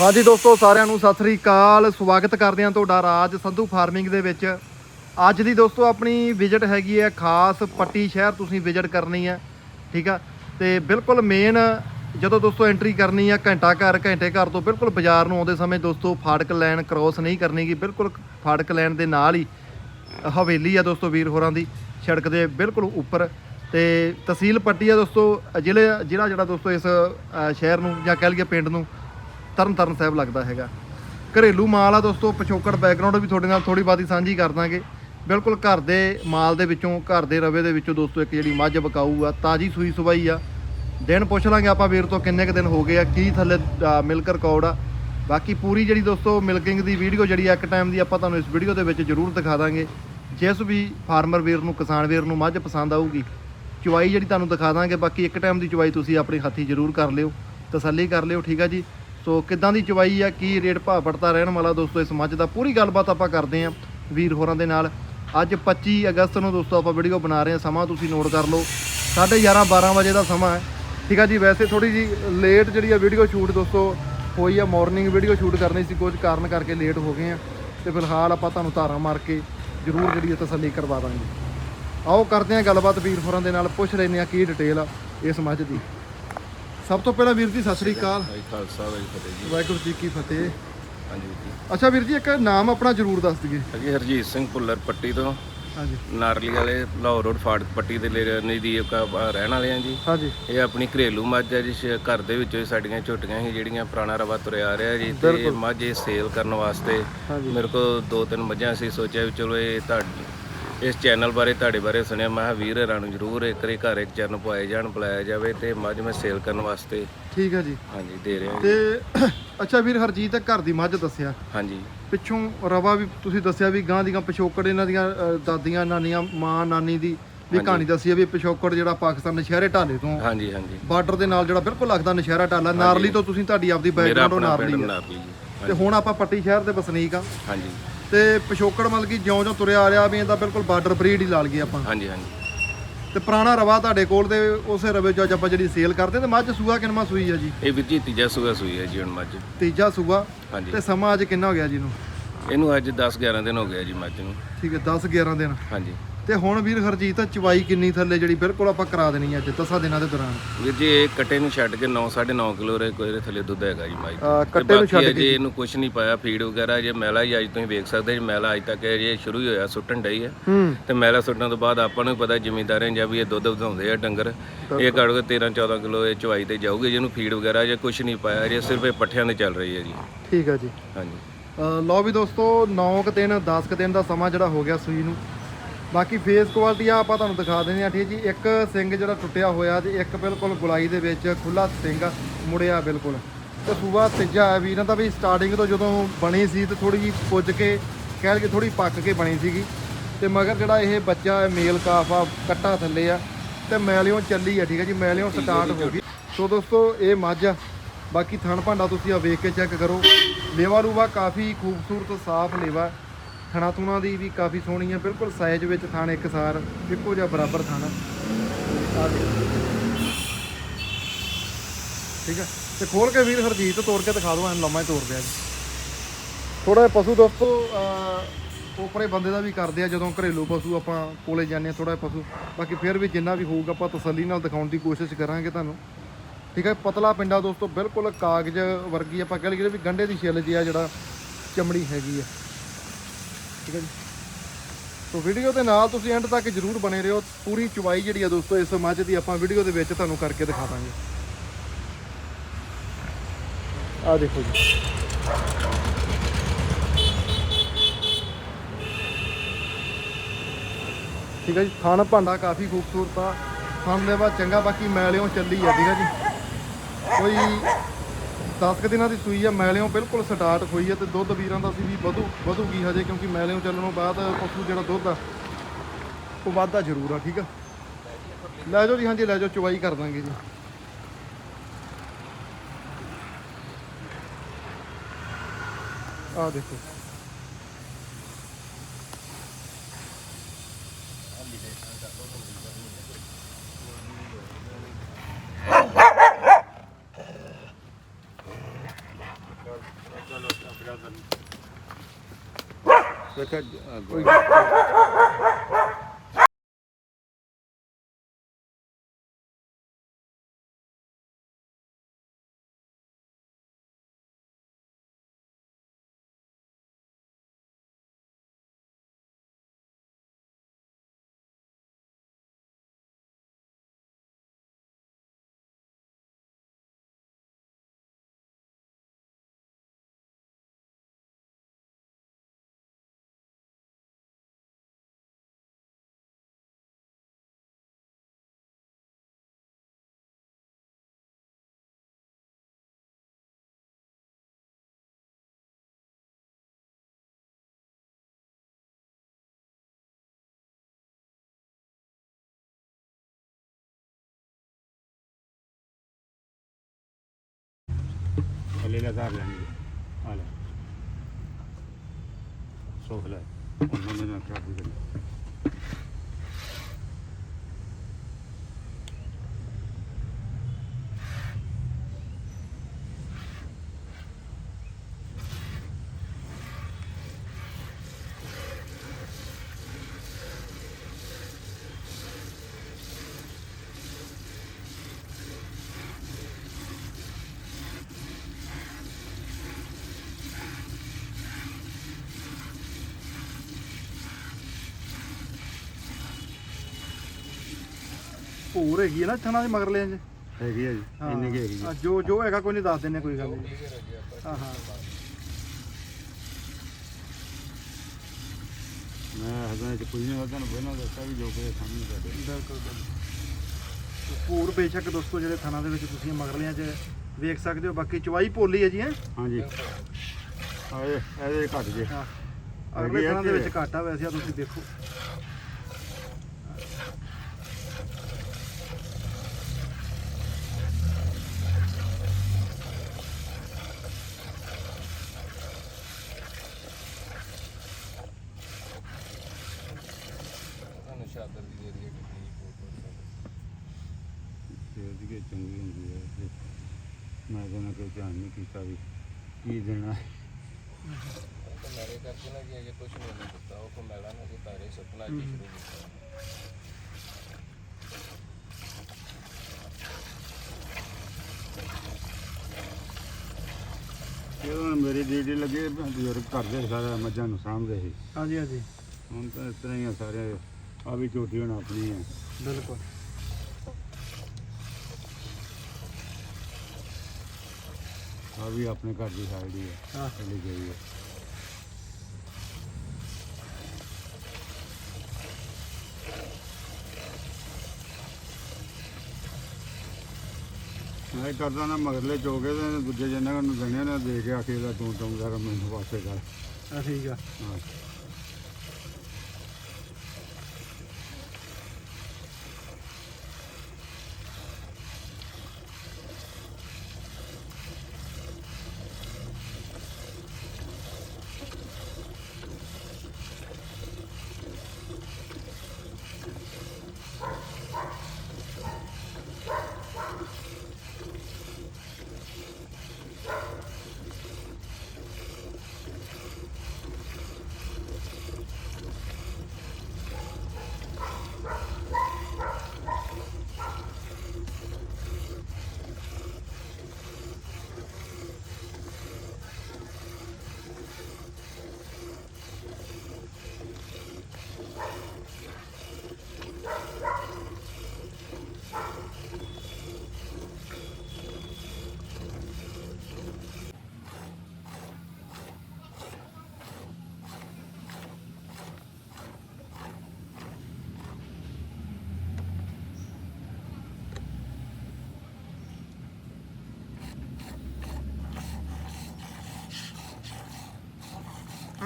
ਹਾਂਜੀ ਦੋਸਤੋ, ਸਾਰਿਆਂ ਨੂੰ ਸਤਿ ਸ੍ਰੀ ਅਕਾਲ। ਸਵਾਗਤ ਕਰਦੇ ਹਾਂ ਤੁਹਾਡਾ ਰਾਜ ਸੰਧੂ ਫਾਰਮਿੰਗ ਦੇ ਵਿੱਚ। ਅੱਜ ਦੀ ਦੋਸਤੋ, ਆਪਣੀ ਵਿਜ਼ਿਟ ਹੈਗੀ ਹੈ ਖਾਸ ਪੱਟੀ ਸ਼ਹਿਰ, ਤੁਸੀਂ ਵਿਜ਼ਿਟ ਕਰਨੀ ਹੈ, ਠੀਕ ਆ? ਤੇ ਬਿਲਕੁਲ ਮੇਨ ਜਦੋਂ ਦੋਸਤੋ ਐਂਟਰੀ ਕਰਨੀ ਆ ਘੰਟਾ ਘਰ, ਘੰਟੇ ਘਰ ਤੋਂ ਬਿਲਕੁਲ ਬਾਜ਼ਾਰ ਨੂੰ ਆਉਂਦੇ ਸਮੇਂ ਦੋਸਤੋ ਫਾੜਕ ਲਾਈਨ ਕ੍ਰੋਸ ਨਹੀਂ ਕਰਨੀ ਗੀ, ਬਿਲਕੁਲ ਫਾੜਕ ਲਾਈਨ ਦੇ ਨਾਲ ਹੀ ਹਵੇਲੀ ਆ ਦੋਸਤੋ ਵੀਰ ਹੋਰਾਂ ਦੀ, ਸੜਕ ਦੇ ਬਿਲਕੁਲ ਉੱਪਰ। ਤੇ ਤਹਿਸੀਲ ਪੱਟੀ ਆ ਦੋਸਤੋ, ਜ਼ਿਲ੍ਹੇ, ਜ਼ਿਲ੍ਹਾ ਜਿਹੜਾ ਦੋਸਤੋ ਇਸ ਸ਼ਹਿਰ ਨੂੰ ਜਾਂ ਕਹਿ ਲਈਏ ਪਿੰਡ ਨੂੰ ਤਰਨ ਤਾਰਨ ਸਾਹਿਬ ਲੱਗਦਾ ਹੈਗਾ। ਘਰੇਲੂ ਮਾਲ ਆ ਦੋਸਤੋ, ਪਿਛੋਕੜ ਬੈਕਗ੍ਰਾਉਂਡ ਵੀ ਤੁਹਾਡੇ ਨਾਲ ਥੋੜੀ ਬਾਤੀ ਸਾਂਝੀ ਕਰ ਦਾਂਗੇ। ਬਿਲਕੁਲ ਘਰ ਦੇ ਮਾਲ ਦੇ ਵਿੱਚੋਂ, ਘਰ ਦੇ ਰਵੇ ਦੇ ਵਿੱਚੋਂ ਦੋਸਤੋ, ਇੱਕ ਜਿਹੜੀ ਮੱਝ ਬਕਾਊ ਆ, ਤਾਜੀ ਸੂਈ ਸਵਾਈ ਆ। ਦਿਨ ਪੁੱਛ ਲਾਂਗੇ ਆਪਾਂ ਵੀਰ ਤੋਂ ਕਿੰਨੇ ਕੁ ਦਿਨ ਹੋ ਗਏ ਆ, ਕੀ ਥੱਲੇ ਮਿਲਕ ਰਿਕਾਰਡ ਆ। ਬਾਕੀ ਪੂਰੀ ਜਿਹੜੀ ਦੋਸਤੋ ਮਿਲਕਿੰਗ ਦੀ ਵੀਡੀਓ ਜਿਹੜੀ ਆ, ਇੱਕ ਟਾਈਮ ਦੀ ਆਪਾਂ ਤੁਹਾਨੂੰ ਇਸ ਵੀਡੀਓ ਦੇ ਵਿੱਚ ਜ਼ਰੂਰ ਦਿਖਾ ਦਾਂਗੇ। ਜਿਸ ਵੀ ਫਾਰਮਰ ਵੀਰ ਨੂੰ, ਕਿਸਾਨ ਵੀਰ ਨੂੰ ਮੱਝ ਪਸੰਦ ਆਊਗੀ, ਚੁਆਈ ਜਿਹੜੀ ਤੁਹਾਨੂੰ ਦਿਖਾ ਦਾਂਗੇ। ਬਾਕੀ ਇੱਕ ਟਾਈਮ ਦੀ ਚੁਆਈ ਤੁਸੀਂ ਆਪਣੇ ਹੱਥੀ ਜ਼ਰੂਰ ਕਰ ਲਿਓ, ਤਸੱਲੀ ਕਰ ਲਿਓ, ਠੀਕ ਆ ਜੀ? ਸੋ ਕਿੱਦਾਂ ਦੀ ਚਵਾਈ ਆ, ਕੀ ਰੇਟ ਭਾਅ ਪੜਤਾ ਰਹਿਣ ਵਾਲਾ ਦੋਸਤੋ ਇਸ ਮੱਝ ਦਾ? ਪੂਰੀ ਗੱਲਬਾਤ ਆਪਾਂ ਕਰਦੇ ਆਂ ਵੀਰ ਹੋਰਾਂ ਦੇ ਨਾਲ। ਅੱਜ 25 ਅਗਸਤ ਨੂੰ ਦੋਸਤੋ ਆਪਾਂ ਵੀਡੀਓ ਬਣਾ ਰਹੇ ਹਾਂ ਸਮਾਂ ਤੁਸੀਂ ਨੋਟ ਕਰ ਲਓ। 11:30 12 ਵਜੇ ਦਾ ਸਮਾਂ ਹੈ। ਠੀਕ ਆ ਜੀ, ਵੈਸੇ ਥੋੜੀ ਜੀ ਲੇਟ ਜਿਹੜੀ ਆ ਵੀਡੀਓ ਸ਼ੂਟ ਦੋਸਤੋ ਹੋਈ ਆ ਮਾਰਨਿੰਗ ਵੀਡੀਓ ਸ਼ੂਟ ਕਰਨੀ ਸੀ, ਕੁਝ ਕਾਰਨ ਕਰਕੇ ਲੇਟ ਹੋ ਗਏ ਆ। ਤੇ ਫਿਲਹਾਲ ਆਪਾਂ ਤੁਹਾਨੂੰ ਧਾਰਾਂ ਮਾਰ ਕੇ ਜ਼ਰੂਰ ਜਿਹੜੀ ਆ ਤਸੱਲੀ ਕਰਵਾ ਦਾਂਗੇ। ਆਓ ਕਰਦੇ ਹਾਂ ਗੱਲਬਾਤ ਵੀਰ ਹੋਰਾਂ ਦੇ ਨਾਲ, ਪੁੱਛ ਲੈਂਦੇ ਆ ਕੀ ਡਿਟੇਲ ਆ ਇਸ ਮੱਝ ਦੀ। ਸਭ ਤੋਂ ਪਹਿਲਾਂ ਵੀਰ ਜੀ ਸਤਿ ਸ੍ਰੀ ਅਕਾਲ। ਭਾਈ ਖਾਲਸਾ ਭਾਈ ਫਤਿਹ ਜੀ ਵਾਹਿਗੁਰੂ ਜੀ ਕੀ ਫਤਿਹ। ਹਾਂਜੀ ਜੀ। ਅੱਛਾ ਵੀਰ ਜੀ ਇੱਕ ਨਾਮ ਆਪਣਾ ਜ਼ਰੂਰ ਦੱਸ ਦਈਏ। ਅਜੀ ਹਰਜੀਤ ਸਿੰਘ ਭੁੱਲਰ ਪੱਟੀ ਤੋਂ। ਹਾਂਜੀ। ਨਾਰਲੀ ਵਾਲੇ ਲਾਹੌਰ ਰੋਡ ਫਾੜ ਪੱਟੀ ਦੇ ਲੇ- ਨਜ਼ਦੀਕ ਆ- ਰਹਿਣ ਵਾਲੇ ਆ ਜੀ। ਹਾਂਜੀ। ਇਹ ਆਪਣੀ ਘਰੇਲੂ ਮੱਝ ਹੈ ਜੀ ਸ਼- ਘਰ ਦੇ ਵਿੱਚੋਂ ਹੀ ਸਾਡੀਆਂ ਝੋਟੀਆਂ ਸੀ ਜਿਹੜੀਆਂ ਪੁਰਾਣਾ ਰਵਾ ਤੁਰਿਆ ਆ ਰਿਹਾ ਜੀ। ਤੇ ਮੱਝ ਇਹ ਸੇਲ ਕਰਨ ਵਾਸਤੇ ਹਾਂਜੀ। ਮੇਰੇ ਕੋਲ ਦੋ ਤਿੰਨ ਮੱਝਾਂ ਸੀ ਸੋਚਿਆ ਵੀ ਚਲੋ ਇਹ ਤੁਹਾਡੇ ਇਸ ਚੈਨਲ ਬਾਰੇ ਤੁਹਾਡੇ ਬਾਰੇ ਸੁਣਿਆ ਮੈਂ ਵੀਰ ਹਰਾਂ ਨੂੰ ਜ਼ਰੂਰ ਇੱਕ ਵਾਰੀ ਘਰ ਇੱਕ ਚਰਨ ਪਵਾਏ ਜਾਣ ਬੁਲਾਇਆ ਜਾਵੇ ਤੇ ਮੱਝ ਮੈਂ ਸੇਲ ਕਰਨ ਵਾਸਤੇ ਠੀਕ ਹੈ ਜੀ। ਹਾਂਜੀ ਦੇ ਰਿਹਾ ਜੀ। ਤੇ ਅੱਛਾ ਵੀਰ ਹਰਜੀਤ ਘਰ ਦੀ ਮੱਝ ਦੱਸਿਆ। ਹਾਂਜੀ। ਪਿੱਛੋਂ ਰਵਾ ਵੀ ਤੁਸੀਂ ਦੱਸਿਆ ਵੀ ਗਾਂ ਦੀਆਂ ਪਿਛੋਕੜ ਇਹਨਾਂ ਦੀਆਂ ਅ, ਦਾਦੀਆਂ ਨਾਨੀਆਂ ਮਾਂ ਨਾਨੀ ਦੀ ਵੀ ਕਹਾਣੀ ਦੱਸੀ ਆ ਵੀ ਪਿਛੋਕੜ ਜਿਹੜਾ ਪਾਕਿਸਤਾਨ ਨਸ਼ਹਿਰੇ ਢਾਲੇ ਤੋਂ ਹਾਂਜੀ ਹਾਂਜੀ। ਬਾਰਡਰ ਦੇ ਨਾਲ ਜਿਹੜਾ ਬਿਲਕੁਲ ਲੱਗਦਾ ਨਸ਼ਹਿਰਾ ਢਾਲਾ ਨਾਰਲੀ ਤੋਂ ਤੁਸੀਂ ਤੁਹਾਡੀ ਆਪਦੀ ਮੇਰਾ ਬੈਕਗ੍ਰਾਉਂਡ ਆਪਣਾ ਨਾਰਲੀ ਹੈ ਜੀ। ਤੇ ਹੁਣ ਆਪਾਂ ਪੱਟੀ ਸ਼ਹਿਰ ਦੇ ਵਸਨੀਕ ਆ। ਹਾਂਜੀ। ਤੇ ਪਿਛੋਕੜ ਮਤਲਬ ਕਿ ਜਿਉਂ-ਜਿਉਂ ਤੁਰਿਆ ਆ ਰਿਹਾ ਵੀ ਇਹਦਾ ਬਿਲਕੁਲ ਬਾਰਡਰ ਬਰੀਡ ਹੀ ਲਾ ਲਈਏ ਆਪਾਂ। ਹਾਂਜੀ ਹਾਂਜੀ। ਤੇ ਪੁਰਾਣਾ ਰਵਾ ਤੁਹਾਡੇ ਕੋਲ ਤੇ ਉਸੇ ਰਵੇ ਚ ਅੱਜ ਆਪਾਂ ਜਿਹੜੀ ਸੇਲ ਕਰਦੇ ਤੇ ਮੱਝ ਸੂਆ ਕਿੰਨਾ ਸੂਈ ਆ ਜੀ? ਇਹ ਵੀਰ ਜੀ ਤੀਜਾ ਸੂਆ ਸੂਈ ਹੈ ਜੀ ਹੁਣ ਮੱਝ। ਤੀਜਾ ਸੂਆ? ਹਾਂਜੀ। ਤੇ ਸਮਾਂ ਅੱਜ ਕਿੰਨਾ ਹੋ ਗਿਆ ਜੀ ਨੂੰ ਇਹਨੂੰ ਅੱਜ 10 11 ਦਿਨ ਹੋ ਗਏ ਜੀ ਮੱਝ ਨੂੰ। ਠੀਕ ਹੈ 10 11 ਦਿਨ। ਹਾਂਜੀ। ਤੇ ਹੁਣ ਵੀਰ ਹਰਜੀਤ ਚਵਾਈ ਕਿੰਨੀ ਥੱਲੇ ਜਿਹੜੀ ਬਿਲਕੁਲ ਆਪਾਂ ਕਰਾ ਦੇਣੀ ਅੱਜ 10 ਦਿਨਾਂ ਦੇ ਦੌਰਾਨ। ਵੀਰ ਜੀ ਇਹ ਕੱਟੇ ਨੂੰ ਛੱਡ ਕੇ 9 9.5 ਕਿਲੋ ਰੇ ਕੋਈ ਥੱਲੇ ਦੁੱਧ ਹੈਗਾ ਜੀ ਮੱਝ ਦਾ। ਅਹ ਤੇ ਕੱਟੇ ਨੂੰ ਬਾਕੀ ਛੱਡ ਅਜੇ ਇਹਨੂੰ ਕੁਝ ਨਹੀਂ ਪਾਇਆ ਫੀਡ ਵਗੈਰਾ ਜੇ ਮੈਲਾ ਹੀ ਅੱਜ ਤੁਸੀਂ ਵੇਖ ਸਕਦੇ ਜੀ ਮੈਲਾ ਅੱਜ ਤੱਕ ਅਜੇ ਸ਼ੁਰੂ ਹੀ ਹੋਇਆ ਸੁੱਟਣ ਡਈ ਹੈ। ਹੂੰ। ਤੇ ਮੈਲਾ ਸੁੱਟਣ ਤੋਂ ਬਾਅਦ ਆਪਾਂ ਨੂੰ ਵੀ ਪਤਾ ਜ਼ਿਮੀਂਦਾਰਾਂ ਜਾਂ ਵੀ ਇਹ ਦੁੱਧ ਵਧਾਉਂਦੇ ਆ ਡੰਗਰ ਇਹ ਘੱਟੋ ਘੱਟ 13 14 ਕਿਲੋ ਇਹ ਚਵਾਈ ਤੇ ਜਾਊਗੀ ਜਿਹਨੂੰ ਫੀਡ ਵਗੈਰਾ ਜੇ ਕੁਝ ਨਹੀਂ ਪਾਇਆ ਜੇ ਸਿਰਫ ਇਹ ਪੱਠਿਆਂ ਤੇ ਚੱਲ ਰਹੀ ਹੈ ਜੀ। ਠੀਕ ਹੈ ਜੀ। ਹਾਂਜੀ। ਲਓ ਵੀ ਦੋਸਤੋ 9 ਕੁ ਦਿਨ 10 ਕੁ ਦਿਨ ਦਾ ਸਮਾਂ ਜਿਹੜਾ ਹੋ ਗਿਆ ਸੂਈ ਨੂੰ। ਬਾਕੀ ਫੇਸ ਕੁਆਲਿਟੀ ਆ ਆਪਾਂ ਤੁਹਾਨੂੰ ਦਿਖਾ ਦਿੰਦੇ ਆ ਠੀਕ ਜੀ। ਇੱਕ ਸਿੰਗ ਜਿਹੜਾ ਟੁੱਟਿਆ ਹੋਇਆ ਤੇ ਇੱਕ ਬਿਲਕੁਲ ਗੁਲਾਈ ਦੇ ਵਿੱਚ ਖੁੱਲਾ ਸਿੰਗ ਮੁੜਿਆ ਬਿਲਕੁਲ। ਤੇ ਸੂਆ ਤੀਜਾ ਹੈ ਵੀ ਇਹਨਾਂ ਦਾ ਵੀ ਸਟਾਰਟਿੰਗ ਤੋਂ ਜਦੋਂ ਬਣੀ ਸੀ ਤੇ ਥੋੜੀ ਜੀ ਪੁੱਜ ਕੇ ਕਹਿ ਲਈਏ ਥੋੜੀ ਪੱਕ ਕੇ ਬਣੀ ਸੀਗੀ। ਤੇ ਮਗਰ ਜਿਹੜਾ ਇਹ ਬੱਚਾ ਹੈ ਮੇਲ ਕਾਫ ਆ ਕੱਟਾ ਥੱਲੇ ਆ ਤੇ ਮੈਲਿਓਂ ਚੱਲੀ ਆ ਠੀਕ ਹੈ ਜੀ ਮੈਲਿਓਂ ਸਟਾਰਟ ਹੋ ਗਈ। ਸੋ ਦੋਸਤੋ ਇਹ ਮੱਝ ਆ। ਬਾਕੀ ਥਣ ਭਾਂਡਾ ਤੁਸੀਂ ਆ ਵੇਖ ਕੇ ਚੈੱਕ ਕਰੋ। ਲੇਵਾ ਲੂਵਾ ਕਾਫੀ ਖੂਬਸੂਰਤ ਸਾਫ਼ ਲੇਵਾ। ਥਣਾ ਥੁਣਾ ਦੀ ਵੀ ਕਾਫੀ ਸੋਹਣੀ ਹੈ ਬਿਲਕੁਲ ਸਾਈਜ਼ ਵਿੱਚ ਥਣ ਇੱਕਸਾਰ ਇੱਕੋ ਜਿਹਾ ਬਰਾਬਰ ਥਣ। ਠੀਕ ਹੈ ਤੇ ਖੋਲ ਕੇ ਵੀਰ ਹਰਜੀਤ ਤੋੜ ਕੇ ਦਿਖਾ ਦਿਓ ਐਨ ਲੰਮਾ ਹੀ ਤੋੜ ਦਿਆ ਜੀ ਥੋੜਾ ਜਿਹਾ ਪਸ਼ੂ ਦੋਸਤੋ ਅਹ, ਉਪਰੇ ਬੰਦੇ ਦਾ ਵੀ ਕਰਦੇ ਆ ਜਦੋਂ ਘਰੇਲੂ ਪਸ਼ੂ ਆਪਾਂ ਕੋਲੇ ਜਾਂਦੇ ਆ ਥੋੜਾ ਜਿਹਾ ਪਸ਼ੂ। ਬਾਕੀ ਫਿਰ ਵੀ ਜਿੰਨਾ ਵੀ ਹੋਊਗਾ ਆਪਾਂ ਤਸੱਲੀ ਨਾਲ ਦਿਖਾਉਣ ਦੀ ਕੋਸ਼ਿਸ਼ ਕਰਾਂਗੇ ਤੁਹਾਨੂੰ। ਠੀਕ ਹੈ ਪਤਲਾ ਪਿੰਡਾ ਦੋਸਤੋ ਬਿਲਕੁਲ ਕਾਗਜ਼ ਵਰਗੀ ਆਪਾਂ ਕਹਿ ਲਈਏ ਵੀ ਗੰਢੇ ਦੀ ਛਿੱਲ ਜੀ ਆ ਜਿਹੜਾ ਚਮੜੀ ਹੈਗੀ ਆ। ਠੀਕ ਹੈ ਜੀ। ਸੋ ਵੀਡੀਓ ਦੇ ਨਾਲ ਤੁਸੀਂ ਐਂਡ ਤੱਕ ਜਰੂਰ ਬਣੇ ਰਹੋ। ਪੂਰੀ ਚੁਵਾਈ ਜਿਹੜੀ ਆ ਦੋਸਤੋ, ਇਸ ਮੱਝ ਦੀ ਆਪਾਂ ਵੀਡੀਓ ਦੇ ਵਿੱਚ ਤੁਹਾਨੂੰ ਕਰਕੇ ਦਿਖਾ ਦਾਂਗੇ ਆ ਦੇਖੋ ਜੀ। ਠੀਕ ਹੈ ਜੀ, ਥਣ ਭਾਂਡਾ ਕਾਫੀ ਖੂਬਸੂਰਤ ਆ। ਥਣ ਦੇ ਬਾਅਦ ਚੰਗਾ ਬਾਕੀ ਮੈਲਿਓਂ ਚੱਲੀ ਆ, ਠੀਕ ਹੈ ਜੀ। ਕੋਈ 10 ਕੁ ਦਿਨਾਂ ਦੀ ਸੂਈ ਆ, ਮੈਲਿਓਂ ਬਿਲਕੁਲ ਸਟਾਰਟ ਹੋਈ ਆ ਤੇ ਦੁੱਧ ਵੀਰਾਂ ਦਾ ਸੀ ਵੀ ਵਧੂ, ਵਧੂਗੀ ਹਜੇ ਕਿਉਂਕਿ ਮੈਲਿਓਂ ਚੱਲਣੋਂ ਬਾਅਦ ਪਸ਼ੂ ਜਿਹੜਾ ਦੁੱਧ ਆ, ਉਹ ਵੱਧਦਾ ਜ਼ਰੂਰ ਆ, ਠੀਕ ਆ? ਲੈ ਜਾਓ ਜੀ, ਹਾਂਜੀ, ਲੈ ਜਾਓ ਚੁਵਾਈ ਕਰ ਦਾਂਗੇ ਜੀ। ਆ ਦੇਖੋ। ਕੋਈ ਥੱਲੇ ਲਗਾ ਲੈਣੀ ਆ ਲੈ ਸੋਖ ਲੈ ਉਹਨਾਂ ਨੇ ਭੂਰ ਹੈਗੀ ਹੈ ਨਾ ਥਣਾ ਦੇ ਮਗਰ ਲਿਆਂ ਚ ਹੈਗੀ ਆ ਜੀ ਇੰਨੀ ਕੀ ਹੈਗੀ ਜੋ। ਜੋ ਹੈਗਾ ਕੋਈ ਨਹੀਂ ਦੱਸ ਦਿੰਨੇ ਕੋਈ ਗੱਲ ਨਹੀਂ। ਹਾਂ ਹਾਂ। ਮੈਂ ਹਜ਼ਾਂ ਚ ਹੋਦਾ ਤੁਹਾਨੂੰ ਪਹਿਲਾਂ ਦੱਸਿਆ ਵੀ ਜੋ ਕਿ ਸਾਹਮਣੇ ਸਾਡੇ ਬਿਲਕੁਲ ਬਿਲਕੁਲ। ਭੂਰ ਬੇਸ਼ੱਕ ਦੋਸਤੋ ਜਿਹੜੇ ਥਣਾ ਦੇ ਵਿੱਚ ਤੁਸੀਂ ਮਗਰ ਲਿਆਂ ਚ ਵੇਖ ਸਕਦੇ ਹੋ ਬਾਕੀ ਚਵਾਈ ਭੋਲੀ ਹੈ ਜੀ ਹੈ? ਹਾਂਜੀ। ਆਏ ਇਹਦੇ ਘੱਟ ਜੇ। ਹਾਂ। ਅਗਲੇ ਹੈਗੀ ਆ ਥਣਾ ਦੇ ਕਿ- ਵਿੱਚ ਘਾਟਾ ਵੈਸੇ ਆ ਤੁਸੀਂ ਦੇਖੋ ਤੁਹਾਨੂੰ ਸ਼ਾਦਰ ਦੀ ਦੇ ਦਈਏ ਤੇ ਦੀ ਚੰਗੀ ਹੁੰਦੀ ਹੈ ਤੇ ਮੈਂ ਕਹਿੰਦਾ ਕੋਈ ਧਿਆਨ ਨਹੀਂ ਕੀਤਾ ਵੀ ਕੀ ਦੇਣਾ। ਮੇਰੇ ਕਰਕੇ ਨਾ ਕਿ ਅਜੇ ਕੁਝ ਨਹੀਂ ਉਹਨੇ ਦਿੱਤਾ ਉਹ ਕੋ ਮੈਲਾ ਨਾ ਕਿ ਤਾਰੇ ਸੁਪਨਾ ਜੀ ਸ਼ੁਰੂ ਕੀਤਾ ਜਦੋਂ ਮੇਰੀ ਡਿਊਟੀ ਲੱਗੀ ਬਜ਼ੁਰਗ ਘਰ ਦੇ ਸਾਰਾ ਮੱਝਾਂ ਨੂੰ ਸਾਂਭਦੇ ਸੀ। ਹਾਂਜੀ ਹਾਂਜੀ। ਹੁਣ ਤਾਂ ਇਸ ਤਰ੍ਹਾਂ ਹੀ ਆ ਸਾਰੇ ਆ ਵੀ ਝੋਟੀ ਹੁਣ ਆਪਣੀ ਹੈ ਬਿਲਕੁਲ। ਆ ਵੀ ਆਪਣੇ ਘਰ ਦੀ ਸਾਈਡ ਹੀ ਹੈ। ਚਲੀ ਗਈ ਹੈ ਮੈਂ ਕਰਦਾ ਨਾ ਮਗਰਲੇ ਚੋਕੇ ਤੇ ਦੂਜੇ ਜਨਾਂ ਨੂੰ ਦੇਣੇ ਨੇ ਦੇ ਕੇ ਆਖੇ ਦਾ ਤੂੰ ਤੂੰ ਜ਼ਰਾ ਮੈਨੂੰ ਵਾਸਤੇ ਕਰ। ਆ ਠੀਕ ਆ। ਹਾਂ।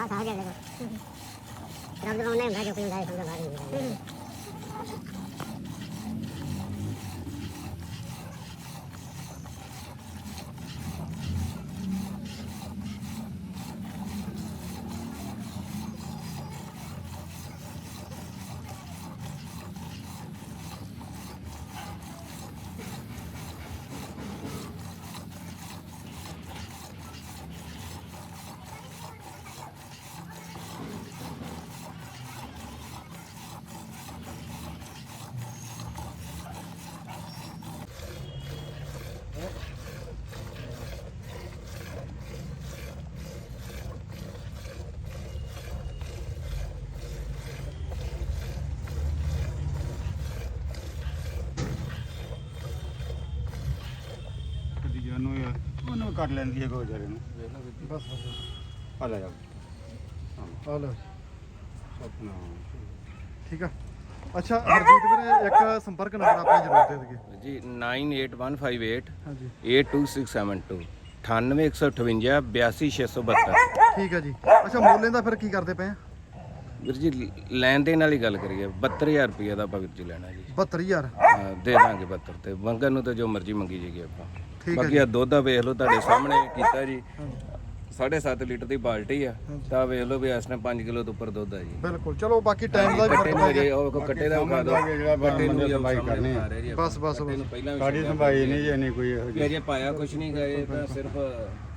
ਹਾਂ ਸਾਹ ਗਿਆ ਦੇਖੋ ਰੱਬ ਦਾ ਉਹਨੇ ਹੁੰਦਾ ਜੋ ਕੋਈ ਹੁੰਦਾ ਹੈ ਸਮਝਾ ਉਹਨੂੰ ਕੱਟ ਲੈਂਦੀ ਹੈ ਕੋਈ ਵਿਚਾਰੇ ਨੂੰ। ਬਸ ਆ ਲੈ ਜਾ। ਆ ਲਓ ਆਪਣਾ। ਠੀਕ ਆ। ਅੱਛਾ ਹਰਜੀਤ ਵੀਰੇ ਇੱਕ ਸੰਪਰਕ ਨੰਬਰ ਆਪਾਂ ਜ਼ਰੂਰ ਦੇ ਦਈਏ। ਜੀ 98158 ਹਾਂਜੀ। 82672 98158 82672 ਠੀਕ ਆ ਜੀ। ਅੱਛਾ ਮੋਲੇ ਦਾ ਫਿਰ ਕੀ ਕਰਦੇ ਪਏ ਆ? ਵੀਰ ਜੀ ਲੈਣ ਦੇਣ ਵਾਲੀ ਗੱਲ ਕਰੀਏ 72000 ਰੁਪਏ ਦਾ ਵੀਰ ਜੀ ਲੈਣਾ ਜੀ। 72000 ਹਾਂ, ਦੇ ਦਾਂਗੇ 72 ਤੇ ਮੰਗਣ ਨੂੰ ਤਾਂ ਜੋ ਮਰਜ਼ੀ ਮੰਗੀ ਜੇਗੀ ਆਪਾਂ। ਬਾਕੀ ਆ ਦੁੱਧ ਆ ਵੇਖ ਲਓ ਤੁਹਾਡੇ ਸਾਹਮਣੇ ਕੀਤਾ ਜੀ। 7.5 ਲੀਟਰ ਦੀ ਬਾਲਟੀ ਆ। ਤਾਂ ਵੇਖ ਲਓ ਵੀ ਇਸ ਨੇ 5 ਕਿਲੋ ਤੋਂ ਉੱਪਰ ਦੁੱਧ ਆ ਜੀ। ਬਿਲਕੁਲ ਚਲੋ ਬਾਕੀ ਟਾਈਮ ਦਾ ਵੀ ਕੱਟੇ ਫ਼ਰਕ ਨੂੰ ਪੈ ਜੇ ਗਿਆ। ਉਹ ਕੱਟੇ ਦਾ ਵਿਖਾ ਦਿਓ ਜਿਹੜਾ ਕੱਟੇ ਨੂੰ ਸਾਹਮਣੇ ਕਰਨੀ ਆ ਬਸ ਬਸ ਸਾਡੀ। ਸੰਭਾਈ ਨਹੀਂ ਜੇ ਨਹੀਂ ਕੋਈ ਇਹੋ ਜਿਹੀ। ਅਜੇ ਪਾਇਆ ਕੁਛ ਨਹੀਂ ਗਏ ਤਾਂ ਸਿਰਫ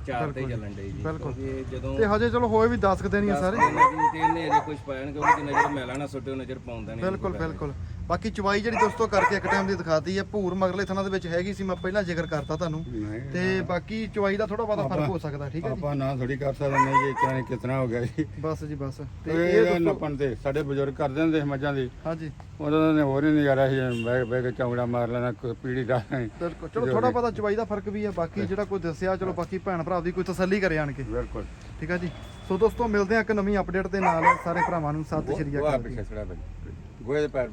ਚਾਰ ਤੇ ਚੱਲਣ ਡੇ ਜੀ। ਬਿਲਕੁਲ। ਜਦੋਂ ਤੇ ਹਜੇ ਚਲੋ ਹੋਏ ਵੀ 10 ਕੁ ਦਿਨ ਹੀ ਆ ਸਾਰੇ। ਜੀ ਤੇ ਇਹਨੇ ਅਜੇ ਕੁਝ ਪਾਇਆ ਨਹੀਂ ਕਿਉਂਕਿ ਨਜ਼ਰ ਮੈਲਾ ਨਾ ਸੁੱਟਿਓ ਨਜ਼ਰ ਪਾਉਂਦਾ ਨਹੀਂ ਬਿਲਕੁਲ ਬਿਲਕੁਲ। ਬਾਕੀ ਚਵਾਈ ਜਿਹੜੀ ਦੋਸਤੋ ਕਰਕੇ ਇੱਕ ਟਾਈਮ ਦੀ ਦਿਖਾਤੀ ਹੈ ਭੂਰ ਮਗਰਲੇ ਥਣਾ ਦੇ ਵਿੱਚ ਹੈਗੀ ਸੀ ਮੈਂ ਪਹਿਲਾਂ ਜ਼ਿਕਰ ਕਰਤਾ ਤੁਹਾਨੂੰ। ਤੇ ਬਾਕੀ ਚਵਾਈ ਦਾ ਥੋੜਾ ਬਹੁਤਾ ਫ਼ਰਕ ਹੋ ਸਕਦਾ ਠੀਕ ਹੈ ਜੀ? ਆਪਾਂ ਨਾ ਥੋੜੀ ਕਰ ਸਕਦੇ ਨਹੀਂ ਜੀ ਕਿਹਨੇ ਕਿਤਨਾ ਹੋ ਗਿਆ ਜੀ। ਬਸ ਜੀ ਬਸ। ਤੇ ਇਹ ਦੋਸਤੋ ਨੱਪਣ ਤੇ ਸਾਡੇ ਬਜ਼ੁਰਗ ਕਰਦੇ ਹੁੰਦੇ ਸੀ ਮੱਝਾਂ ਦੀ। ਹਾਂਜੀ। ਉਹਨਾਂ ਨੇ ਹੋਰ ਹੀ ਨਜ਼ਾਰਾ ਸੀ ਬਹਿ ਬਹਿ ਕੇ ਚੌਂਗੜਾ ਮਾਰ ਲੈਣਾ ਕੋਈ ਪੀੜੀ ਦਾ ਬਿਲਕੁਲ। ਚਲੋ ਥੋੜਾ ਬਹੁਤਾ ਚਵਾਈ ਦਾ ਫ਼ਰਕ ਵੀ ਹੈ ਬਾਕੀ ਜਿਹੜਾ ਕੋਈ ਦੱਸਿਆ ਚਲੋ ਬਾਕੀ ਭੈਣ ਭਰਾ ਦੀ ਕੋਈ ਤਸੱਲੀ ਕਰੇ ਆਣ ਕੇ। ਬਿਲਕੁਲ। ਠੀਕ ਹੈ ਜੀ? ਸੋ ਦੋਸਤੋ ਮਿਲਦੇ ਆ ਇੱਕ ਨਵੀਂ ਅਪਡੇਟ ਦੇ ਨਾਲ। ਸਾਰੇ ਭਰਾਵਾਂ ਨੂੰ ਸਤਿ ਸ਼੍ਰੀ ਉਹ ਅਕਾਲ ਆ ਪਿੱਛੇ ਛੜਾ ਬਈ ਗੋਏ ਦੇ ਪੈਰ